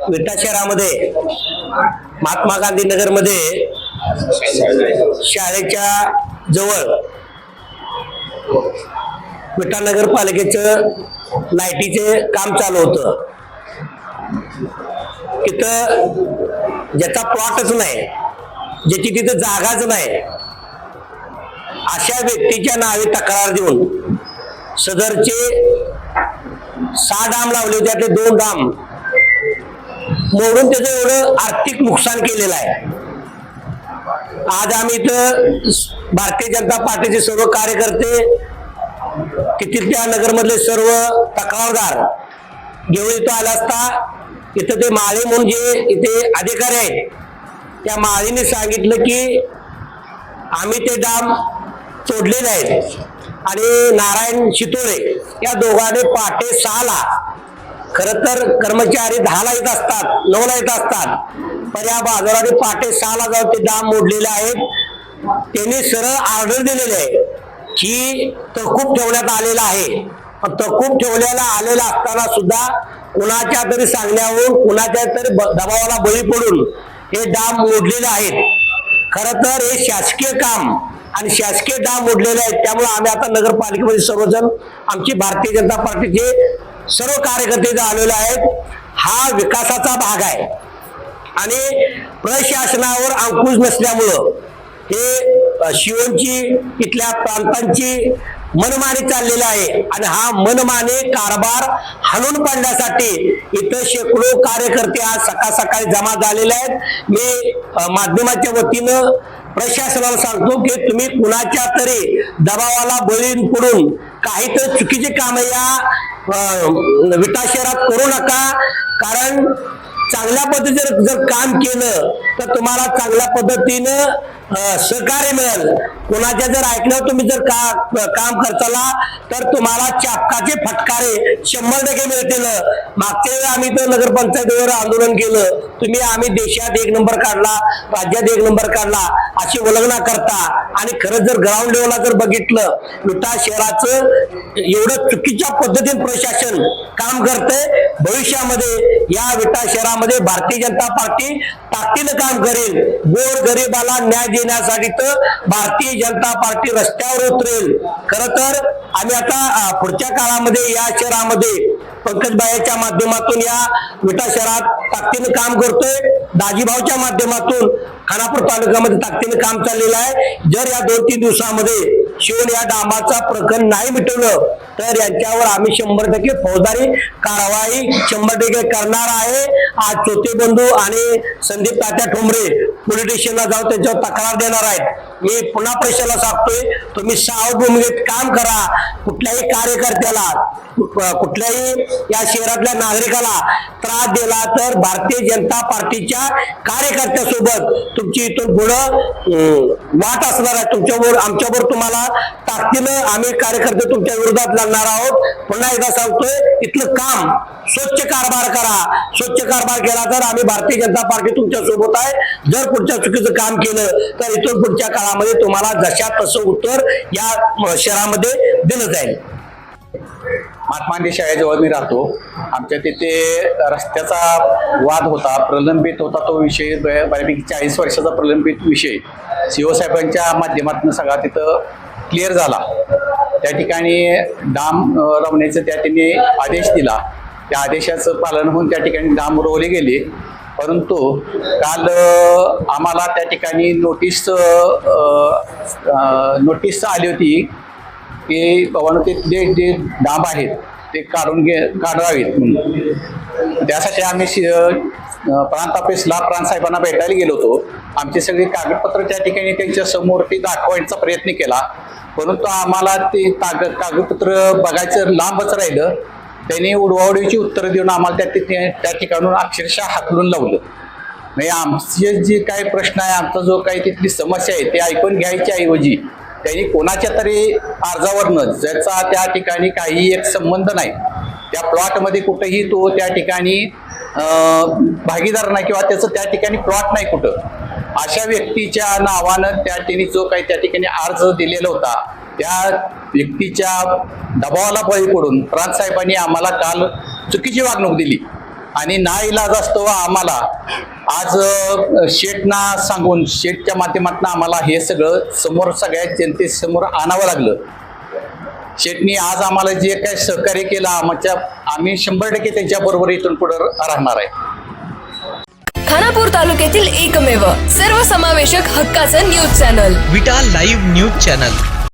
विटा शहरामध्ये महात्मा गांधी नगरमध्ये शाळेच्या जवळ विटा नगरपालिकेचं लाईटीचे काम चालू होतं. तिथं ज्याचा प्लॉटच नाही ज्याची तिथं जागाच नाही अशा व्यक्तीच्या नावे तक्रार देऊन सदरचे सहा डाम लावले त्यातले दोन डाम मोडून त्याचं एवढं आर्थिक नुकसान केलेलं आहे. आज आम्ही इथं भारतीय जनता पार्टीचे सर्व कार्यकर्ते तिथील त्या नगरमधले सर्व तक्रारदार घेऊन इथं आला असता इथं ते माळी म्हणून जे इथे अधिकारी आहेत त्या माळीने सांगितलं की आम्ही ते डाम तोडलेले आहेत. आणि नारायण शितोळे या दोघांनी पहाटे सहाला खर तर कर्मचारी दहाला येत असतात नऊला येत असतात. पण या बाजाराने पहाटे सहाला जाऊन ते दाम मोडलेले आहेत. त्यांनी सरळ ऑर्डर दिलेले आहे की तहकूब ठेवण्यात आलेला आहे. पण तहकूब ठेवण्याला आलेला असताना सुद्धा कुणाच्या तरी सांगण्यावरून कुणाच्या तरी ब- दबावाला बळी पडून हे डाम मोडलेले आहेत. खर तर हे शासकीय काम आणि शासकीय डाम मोडलेले आहेत. त्यामुळे आम्ही आता नगरपालिकेमध्ये सर्वजण आमची भारतीय जनता पार्टीचे सर्व कार्यकर्ते इथं आलेले आहेत. हा विकासाचा भाग आहे. आणि प्रशासनावर अंकुश नसल्यामुळं हे शिवणची इथल्या प्रांतांची मनमानी चाललेली आहे. आणि हा मनमानी कारभार हाणून पाडण्यासाठी इथं शेकडो कार्यकर्ते आज सकाळ सकाळी जमा झालेले आहेत. मी माध्यमाच्या वतीनं प्रशासनाला सांगतो की तुम्ही कुणाच्या तरी दबावाला बळी पडून काहीतरी चुकीचे काम या विटा शहरात करू नका कारण चांगल्या पद्धतीने जर काम केलं तर तुम्हाला चांगल्या पद्धतीनं सहकार्य मिळेल. कोणाच्या जर ऐकलं तुम्ही जर का काम करताला तर तुम्हाला चापकाचे फटकारे शंभर टक्के मिळतील. मागच्या वेळी आम्ही तर नगरपंचायतीवर आंदोलन केलं. तुम्ही आम्ही देशात एक नंबर काढला राज्यात एक नंबर काढला अशी वलगना करता. आणि खरंच जर ग्राउंड लेवलला जर बघितलं विटा शहराचं एवढं चुकीच्या पद्धतीने प्रशासन काम करतंय भविष्यामध्ये या विटा शहरामध्ये भारतीय जनता पार्टी ताकदीनं काम करेल. गोर गरिबाला न्याय देण्यासाठी तर भारतीय जनता पार्टी रस्त्यावर उतरेल. खर तर आम्ही आता पुढच्या काळामध्ये या शहरामध्ये पंकजबाईच्या माध्यमातून या विटा शहरात ताकदीनं काम करतोय. दाजीभाऊच्या माध्यमातून खानापूर तालुक्यामध्ये ताकदीनं काम चाललेलं आहे. जर या दोन तीन दिवसामध्ये शिवण या डांबाचा प्रकरण नाही मिटवलं तर यांच्यावर आम्ही शंभर टक्के फौजदारी कारवाई शंभर टक्के करणार आहे. आज चोते बंधू आणि संदीप तात्या ठोंबरे पोलीस स्टेशनला जाऊन त्यांच्यावर तक्रार देणार आहेत. मी पुन्हा प्रश्नाला सांगतोय तुम्ही सावध भूमिकेत काम करा. कुठल्याही कार्यकर्त्याला कुठल्याही या शहरातल्या नागरिकाला त्रास दिला तर भारतीय जनता पार्टीच्या कार्यकर्त्यासोबत तुमची इथून पुढं वाट असणार आहे. तुमच्यावर आमच्यावर तुम्हाला ताकदीनं आम्ही कार्यकर्ते तुमच्या विरोधात लढणार आहोत. पुन्हा एकदा सांगतोय इथलं काम स्वच्छ कारभार करा. स्वच्छ कारभार केला तर आम्ही भारतीय जनता पार्टी तुमच्यासोबत आहे. जर पुढच्या चुकीचं काम केलं तर इथून पुढच्या काळामध्ये तुम्हाला जशा तसं उत्तर या शहरामध्ये दिलं जाईल. महात्मा गांधी शाळेजवळ मी राहतो. आमच्या तिथे रस्त्याचा वाद होता प्रलंबित होता तो विषय. बऱ्यापैकी चाळीस वर्षाचा प्रलंबित विषय. सीओ साहेबांच्या माध्यमातून सगळा तिथं क्लिअर झाला. त्या ठिकाणी डाम रवण्याचं त्या त्यांनी आदेश दिला. त्या आदेशाचं पालन होऊन त्या ठिकाणी डाम रोवले गेले. परंतु काल आम्हाला त्या ठिकाणी नोटीस नोटीस आली होती. की बाबांना ते जे जे डांब आहेत ते काढून घे काढावेत म्हणून. त्यासाठी आम्ही शि- प्रांत ऑफिसला प्रांत साहेबांना भेटायला गेलो होतो. आमची सगळी कागदपत्र त्या ठिकाणी त्यांच्यासमोर ती दाखवायचा प्रयत्न केला. परंतु आम्हाला ते कागद कागदपत्र बघायचं लांबच राहिलं. त्यांनी उडवाउडीची उत्तरं देऊन आम्हाला त्या तिथे त्या ठिकाणून अक्षरशः हाकलून लावलं. म्हणजे आमचे जे काही प्रश्न आहे आमचा जो काही तिथली समस्या आहे ते ऐकून घ्यायच्या ऐवजी त्यांनी कोणाच्या तरी अर्जावरनं ज्याचा त्या ठिकाणी काही एक संबंध नाही त्या प्लॉटमध्ये कुठेही तो त्या ठिकाणी भागीदार नाही किंवा त्याचं त्या ठिकाणी प्लॉट नाही कुठं. अशा व्यक्तीच्या नावानं त्या त्यांनी जो काही त्या ठिकाणी अर्ज दिलेला होता त्या व्यक्तीच्या दबावाला बळी पडून प्रांत साहेबांनी आम्हाला काल चुकीची वागणूक दिली. आणि ना इलाज असतो आम्हाला. आज अ, शेठना सांगून शेठच्या माध्यमातून आम्हाला हे सगळं समोर सगळ्या जनतेसमोर आणावं लागलं. शेठनी आज आम्हाला जे काही सहकार्य केलं आमच्या आम्ही शंभर टक्के त्यांच्याबरोबर इथून पुढे राहणार आहे. खानापूर तालुक्यातील एकमेव सर्वसमावेशक हक्काचं news channel. Vita live news channel.